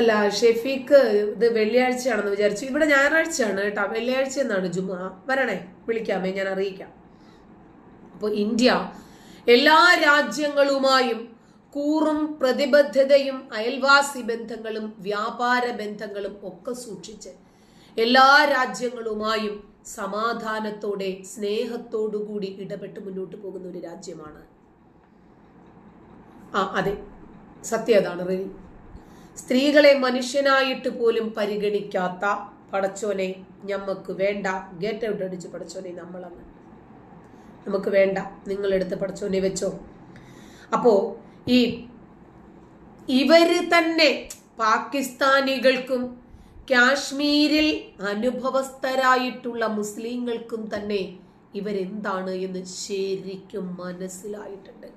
അല്ല ഷെഫീക്ക് ഇത് വെള്ളിയാഴ്ചയാണെന്ന് വിചാരിച്ചു. ഇവിടെ ഞായറാഴ്ചയാണ് കേട്ടോ. വെള്ളിയാഴ്ച എന്നാണ് ജുമ. വരണേ വിളിക്കാമേ ഞാൻ അറിയിക്കാം. അപ്പോൾ ഇന്ത്യ എല്ലാ രാജ്യങ്ങളുമായും കൂറും പ്രതിബദ്ധതയും അയൽവാസി ബന്ധങ്ങളും വ്യാപാര ബന്ധങ്ങളും ഒക്കെ സൂക്ഷിച്ച് എല്ലാ രാജ്യങ്ങളുമായും സമാധാനത്തോടെ സ്നേഹത്തോടുകൂടി ഇടപെട്ട് മുന്നോട്ട് പോകുന്ന ഒരു രാജ്യമാണ്. ആ അതെ. സത്യം അതാണ് റെനി. സ്ത്രീകളെ മനുഷ്യനായിട്ട് പോലും പരിഗണിക്കാത്ത പടച്ചോനെ ഞമ്മക്ക് വേണ്ട. ഗേറ്റ് ഔട്ട് അടിച്ച് പടച്ചോനെ നമ്മളെന്ന്. നമുക്ക് വേണ്ട. നിങ്ങൾ നിങ്ങളെടുത്ത് പടച്ചോനെ വെച്ചോ. അപ്പോ ഈ ഇവർ തന്നെ പാകിസ്ഥാനികൾക്കും കാശ്മീരിൽ അനുഭവസ്ഥരായിട്ടുള്ള മുസ്ലിങ്ങൾക്കും തന്നെ ഇവരെന്താണ് എന്ന് ശരിക്കും മനസ്സിലായിട്ടുണ്ട്.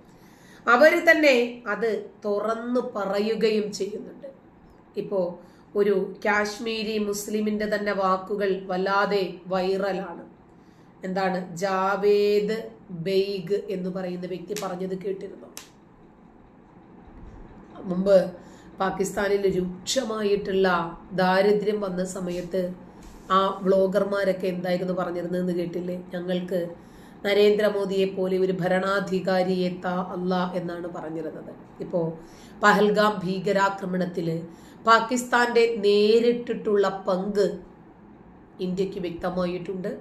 അവർ തന്നെ അത് തുറന്നു പറയുകയും ചെയ്യുന്നുണ്ട്. ഇപ്പോ ഒരു കാശ്മീരി മുസ്ലിമിന്റെ തന്നെ വാക്കുകൾ വല്ലാതെ വൈറലാണ്. എന്താണ്? ജാവേദ് ബെയ്ഗ് എന്ന് പറയുന്ന വ്യക്തി പറഞ്ഞത് കേട്ടിരുന്നു? മുമ്പ് പാകിസ്ഥാനിൽ രൂക്ഷമായിട്ടുള്ള ദാരിദ്ര്യം വന്ന സമയത്ത് ആ വ്ളോഗർമാരൊക്കെ എന്തായിരുന്നു പറഞ്ഞിരുന്നതെന്ന് കേട്ടില്ലേ? ഞങ്ങൾക്ക് നരേന്ദ്രമോദിയെ പോലെ ഒരു ഭരണാധികാരിയെ താ അല്ല എന്നാണ് പറഞ്ഞിരുന്നത്. ഇപ്പോൾ പഹൽഗാം ഭീകരാക്രമണത്തിൽ പാകിസ്ഥാന്റെ നേരിട്ടിട്ടുള്ള പങ്ക് ഇന്ത്യയ്ക്ക് വ്യക്തമായിട്ടുണ്ട്.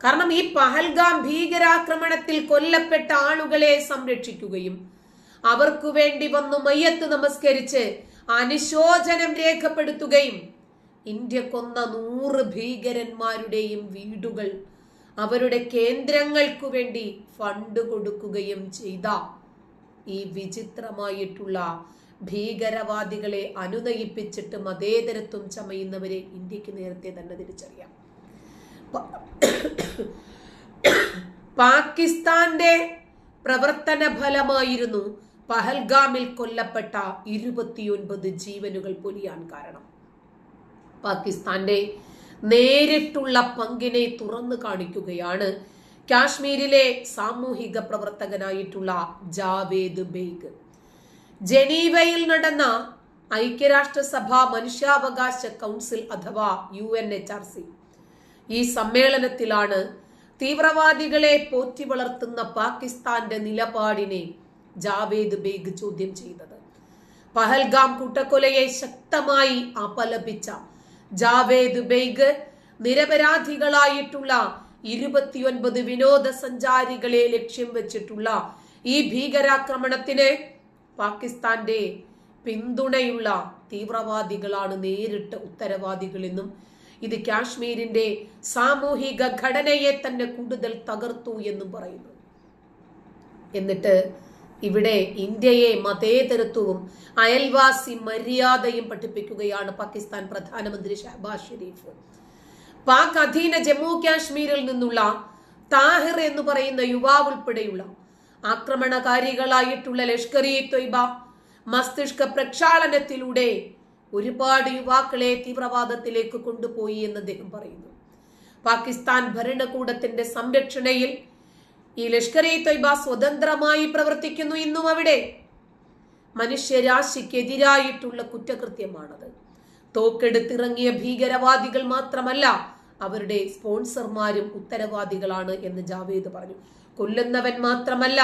കാരണം ഈ പഹൽഗാം ഭീകരാക്രമണത്തിൽ കൊല്ലപ്പെട്ട ആളുകളെ സംരക്ഷിക്കുകയും അവർക്കു വേണ്ടി വന്നു മയ്യത്ത് നമസ്കരിച്ച് അനുശോചനം രേഖപ്പെടുത്തുകയും ഇന്ത്യ കൊന്ന നൂറ് ഭീകരന്മാരുടെയും വീടുകൾ അവരുടെ കേന്ദ്രങ്ങൾക്കു വേണ്ടി ഫണ്ട് കൊടുക്കുകയും ചെയ്ത ഈ വിചിത്രമായിട്ടുള്ള ഭീകരവാദികളെ അനുനയിപ്പിച്ചിട്ട് മതേതരത്വം ചമയുന്നവരെ ഇന്ത്യയ്ക്ക് നേരത്തെ തന്നെ തിരിച്ചറിയാം. പാകിസ്ഥാന്റെ പ്രവർത്തന ഫലമായിരുന്നു പഹൽഗാമിൽ കൊല്ലപ്പെട്ട ഇരുപത്തിയൊൻപത് ജീവനുകൾ പൊലിയാൻ കാരണം. പാകിസ്ഥാന്റെ നേരിട്ടുള്ള പങ്കിനെ തുറന്നു കാണിക്കുകയാണ് കാശ്മീരിലെ സാമൂഹിക പ്രവർത്തകനായിട്ടുള്ള ജാവേദ് ബേഗ്. ജനീവയിൽ നടന്ന ഐക്യരാഷ്ട്രസഭ മനുഷ്യാവകാശ കൗൺസിൽ അഥവാ U N H R C ഈ സമ്മേളനത്തിലാണ് തീവ്രവാദികളെ പോറ്റി വളർത്തുന്ന പാകിസ്ഥാന്റെ നിലപാടിനെ ജാവേദ് ബേഗ് ചോദ്യം ചെയ്തത്. പഹൽഗാം കൂട്ടക്കൊലയെ ശക്തമായി അപലപിച്ച ജാവേദ് ബേഗ് നിരപരാധികളായിട്ടുള്ള ഇരുപത്തിയൊൻപത് വിനോദസഞ്ചാരികളെ ലക്ഷ്യം വെച്ചിട്ടുള്ള ഈ ഭീകരാക്രമണത്തിന് പാകിസ്ഥാന്റെ പിന്തുണയുള്ള തീവ്രവാദികളാണ് നേരിട്ട് ഉത്തരവാദികളെന്നും ഇത് കാശ്മീരിന്റെ സാമൂഹിക ഘടനയെ തന്നെ കൂടുതൽ തകർത്തു എന്നും പറയുന്നു. എന്നിട്ട് ഇവിടെ ഇന്ത്യയെ മതേതരത്വവും അയൽവാസി മര്യാദയും പഠിപ്പിക്കുകയാണ് പാകിസ്ഥാൻ പ്രധാനമന്ത്രി ഷഹബാസ് ഷെരീഫ്. പാക് അധീന ജമ്മു കാശ്മീരിൽ നിന്നുള്ള താഹിർ എന്ന് പറയുന്ന യുവാവ് ഉൾപ്പെടെയുള്ള ആക്രമണകാരികളായിട്ടുള്ള ലഷ്കർ ഇ തൊയ്ബ മസ്തിഷ്ക പ്രക്ഷാളനത്തിലൂടെ ഒരുപാട് യുവാക്കളെ തീവ്രവാദത്തിലേക്ക് കൊണ്ടുപോയി എന്ന് അദ്ദേഹം പറയുന്നു. പാകിസ്ഥാൻ ഭരണകൂടത്തിന്റെ സംരക്ഷണയിൽ ഈ ലഷ്കർ ഇ തൊയ്ബ സ്വതന്ത്രമായി പ്രവർത്തിക്കുന്നു ഇന്നും അവിടെ. മനുഷ്യരാശിക്കെതിരായിട്ടുള്ള കുറ്റകൃത്യമാണത്. തോക്കെടുത്തിറങ്ങിയ ഭീകരവാദികൾ മാത്രമല്ല അവരുടെ സ്പോൺസർമാരും ഉത്തരവാദികളാണ് എന്ന് ജാവേദ് പറഞ്ഞു. കൊല്ലുന്നവൻ മാത്രമല്ല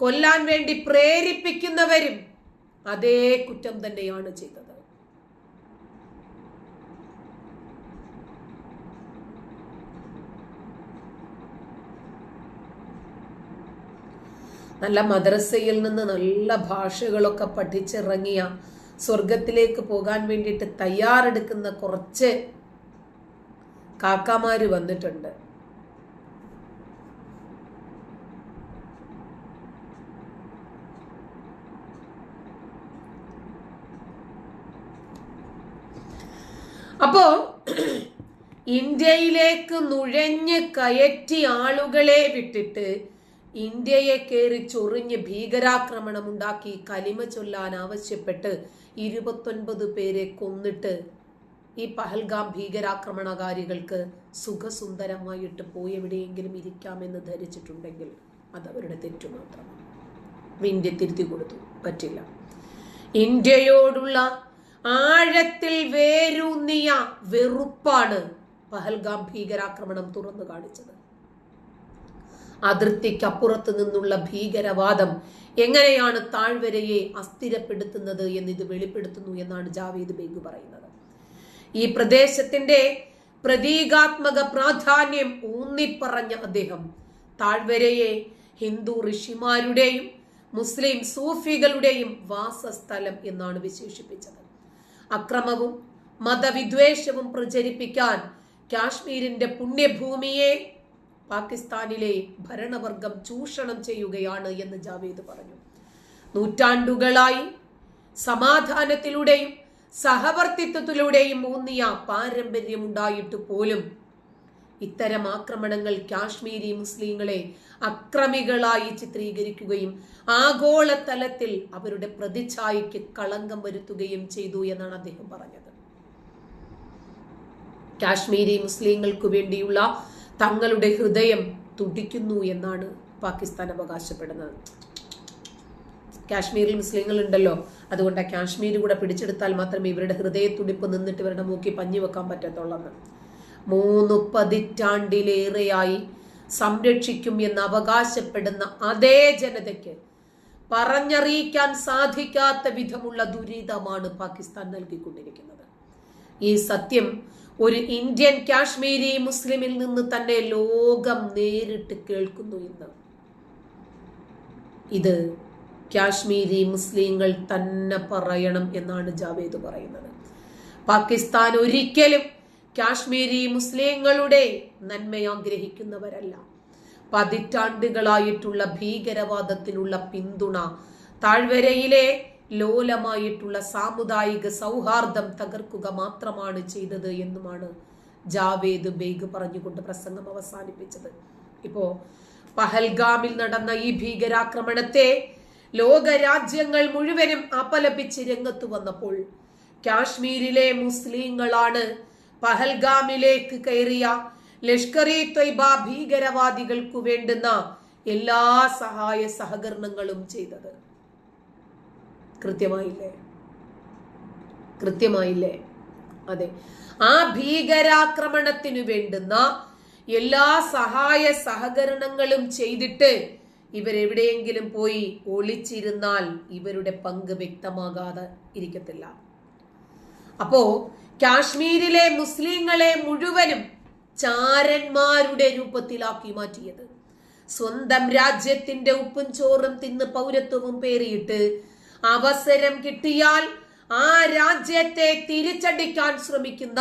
കൊല്ലാൻ വേണ്ടി പ്രേരിപ്പിക്കുന്നവരും അതേ കുറ്റം തന്നെയാണ് ചെയ്തത്. നല്ല മദ്രസയിൽ നിന്ന് നല്ല ഭാഷകളൊക്കെ പഠിച്ചിറങ്ങിയ സ്വർഗത്തിലേക്ക് പോകാൻ വേണ്ടിയിട്ട് തയ്യാറെടുക്കുന്ന കുറച്ച് കാക്കാമാര് വന്നിട്ടുണ്ട് അപ്പോ ഇന്ത്യയിലേക്ക് നുഴഞ്ഞ് കയറ്റി ആളുകളെ വിട്ടിട്ട് ഇന്ത്യയെ കയറി ചൊറിഞ്ഞ് ഭീകരാക്രമണം ഉണ്ടാക്കി കലിമ ചൊല്ലാൻ ആവശ്യപ്പെട്ട് ഇരുപത്തൊൻപത് പേരെ കൊന്നിട്ട് ഈ പഹൽഗാം ഭീകരാക്രമണകാരികൾക്ക് സുഖസുന്ദരമായിട്ട് പോയി എവിടെയെങ്കിലും ഇരിക്കാമെന്ന് ധരിച്ചിട്ടുണ്ടെങ്കിൽ അത് അവരുടെ തെറ്റു മാത്രമാണ്. ഇന്ത്യ തിരുത്തി കൊടുത്തു. പറ്റില്ല. ഇന്ത്യയോടുള്ള ആഴത്തിൽ വേരൂന്നിയ വെറുപ്പാണ് പഹൽഗാം ഭീകരാക്രമണം തുറന്നു കാണിച്ചത്. അതിർത്തിക്കപ്പുറത്ത് നിന്നുള്ള ഭീകരവാദം എങ്ങനെയാണ് താഴ്വരയെ അസ്ഥിരപ്പെടുത്തുന്നത് എന്ന് ഇത് വെളിപ്പെടുത്തുന്നു എന്നാണ് ജാവേദ് ബേഗ് പറയുന്നത്. ഈ പ്രദേശത്തിന്റെ പ്രതീകാത്മക പ്രാധാന്യം ഊന്നിപ്പറഞ്ഞ അദ്ദേഹം താഴ്വരയെ ഹിന്ദു ഋഷിമാരുടെയും മുസ്ലിം സൂഫികളുടെയും വാസസ്ഥലം എന്നാണ് വിശേഷിപ്പിച്ചത്. അക്രമവും മതവിദ്വേഷവും പ്രചരിപ്പിക്കാൻ കാശ്മീരിന്റെ പുണ്യഭൂമിയെ പാകിസ്ഥാനിലെ ഭരണവർഗം ചൂഷണം ചെയ്യുകയാണ് എന്ന് ജാവേദ് പറഞ്ഞു. നൂറ്റാണ്ടുകളായി സമാധാനത്തിലൂടെയും സഹവർത്തിത്വത്തിലൂടെയും ഊന്നിയ പാരമ്പര്യമുണ്ടായിട്ട് പോലും ഇത്തരം ആക്രമണങ്ങൾ കാശ്മീരി മുസ്ലിങ്ങളെ അക്രമികളായി ചിത്രീകരിക്കുകയും ആഗോളതലത്തിൽ അവരുടെ പ്രതിച്ഛായയ്ക്ക് കളങ്കം വരുത്തുകയും ചെയ്തു എന്നാണ് അദ്ദേഹം പറഞ്ഞത്. കാശ്മീരി മുസ്ലിങ്ങൾക്ക് വേണ്ടിയുള്ള തങ്ങളുടെ ഹൃദയം തുടിക്കുന്നു എന്നാണ് പാകിസ്ഥാൻ അവകാശപ്പെടുന്നത്. കാശ്മീരിൽ മുസ്ലിങ്ങൾ ഉണ്ടല്ലോ. അതുകൊണ്ട് ആ കാശ്മീർ കൂടെ പിടിച്ചെടുത്താൽ മാത്രമേ ഇവരുടെ ഹൃദയത്തുടിപ്പ് നിന്നിട്ട് ഇവരുടെ മൂക്കി പഞ്ഞു വെക്കാൻ പറ്റത്തുള്ളെന്ന്. മൂന്ന് പതിറ്റാണ്ടിലേറെയായി സംരക്ഷിക്കും എന്ന് അവകാശപ്പെടുന്ന അതേ ജനതയ്ക്ക് പറഞ്ഞറിയിക്കാൻ സാധിക്കാത്ത വിധമുള്ള ദുരിതമാണ് പാകിസ്ഥാൻ നൽകിക്കൊണ്ടിരിക്കുന്നത്. ഈ സത്യം ഒരു ഇന്ത്യൻ കാശ്മീരി മുസ്ലിമിൽ നിന്ന് തന്നെ ലോകം നേരിട്ട് കേൾക്കുന്നു ഇന്ന് ഇത് കാശ്മീരി മുസ്ലിങ്ങൾ തന്നെ പറയണം എന്നാണ് ജാവേദ് പറയുന്നത്. പാകിസ്ഥാൻ ഒരിക്കലും കാശ്മീരി മുസ്ലിങ്ങളുടെ നന്മ ആഗ്രഹിക്കുന്നവരല്ല. പതിറ്റാണ്ടുകളായിട്ടുള്ള ഭീകരവാദത്തിനുള്ള പിന്തുണ താഴ്വരയിലെ ലോലമായിട്ടുള്ള സാമുദായിക സൗഹാർദ്ദം തകർക്കുക മാത്രമാണ് ചെയ്തത് എന്നുമാണ് ജാവേദ് ബേഗ് പറഞ്ഞുകൊണ്ട് പ്രസംഗം അവസാനിപ്പിച്ചത്. ഇപ്പോ പഹൽഗാമിൽ നടന്ന ഈ ഭീകരാക്രമണത്തെ ലോകരാജ്യങ്ങൾ മുഴുവനും അപലപിച്ച് രംഗത്ത് വന്നപ്പോൾ കാശ്മീരിലെ മുസ്ലിങ്ങളാണ് പഹൽഗാമിലേക്ക് കയറിയ ലഷ്കർ ഇ ത്വയ്ബ ഭീകരവാദികൾക്കു വേണ്ടുന്ന എല്ലാ സഹായ സഹകരണങ്ങളും ചെയ്തത്. കൃത്യമായില്ലേ? കൃത്യമായില്ലേ? അതെ. ആ ഭീകരാക്രമണത്തിനു വേണ്ടുന്ന എല്ലാ സഹായ സഹകരണങ്ങളും ചെയ്തിട്ട് ഇവരെവിടെയെങ്കിലും പോയി ഒളിച്ചിരുന്നാൽ ഇവരുടെ പങ്ക് വ്യക്തമാകാതെ ഇരിക്കത്തില്ല. അപ്പോ കാശ്മീരിലെ മുസ്ലിങ്ങളെ മുഴുവനും ചാരന്മാരുടെ രൂപത്തിലാക്കി മാറ്റിയത്. സ്വന്തം രാജ്യത്തിന്റെ ഉപ്പും ചോറും തിന്ന് പൗരത്വവും പേറിയിട്ട് അവസരം കിട്ടിയാൽ ആ രാജ്യത്തെ തിരിച്ചടിക്കാൻ ശ്രമിക്കുന്ന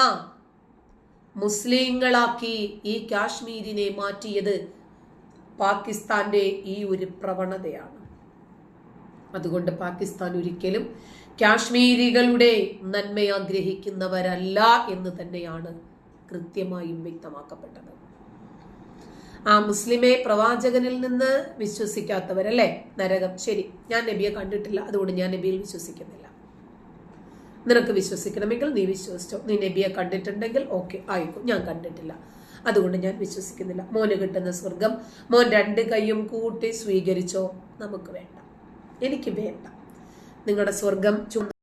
മുസ്ലിങ്ങളാക്കി ഈ കാശ്മീരിനെ മാറ്റിയത് പാകിസ്ഥാന്റെ ഈ ഒരു പ്രവണതയാണ്. അതുകൊണ്ട് പാകിസ്ഥാൻ ഒരിക്കലും കാശ്മീരികളുടെ നന്മ ആഗ്രഹിക്കുന്നവരല്ല എന്ന് തന്നെയാണ് കൃത്യമായും വ്യക്തമാക്കപ്പെട്ടത്. ആ മുസ്ലിമെ പ്രവാചകനിൽ നിന്ന് വിശ്വസിക്കാത്തവരല്ലേ? നരകം. ശരി. ഞാൻ നബിയെ കണ്ടിട്ടില്ല. അതുകൊണ്ട് ഞാൻ നബിയിൽ വിശ്വസിക്കുന്നില്ല. നിനക്ക് വിശ്വസിക്കണമെങ്കിൽ നീ വിശ്വസിച്ചോ. നീ നബിയെ കണ്ടിട്ടുണ്ടെങ്കിൽ ഓക്കെ ആയിക്കും. ഞാൻ കണ്ടിട്ടില്ല. അതുകൊണ്ട് ഞാൻ വിശ്വസിക്കുന്നില്ല. മോന് കിട്ടുന്ന സ്വർഗം മോൻ രണ്ട് കൈയും കൂട്ടി സ്വീകരിച്ചോ? നമുക്ക് വേണ്ട. എനിക്ക് വേണ്ട. നിങ്ങളുടെ സ്വർഗം ചുമ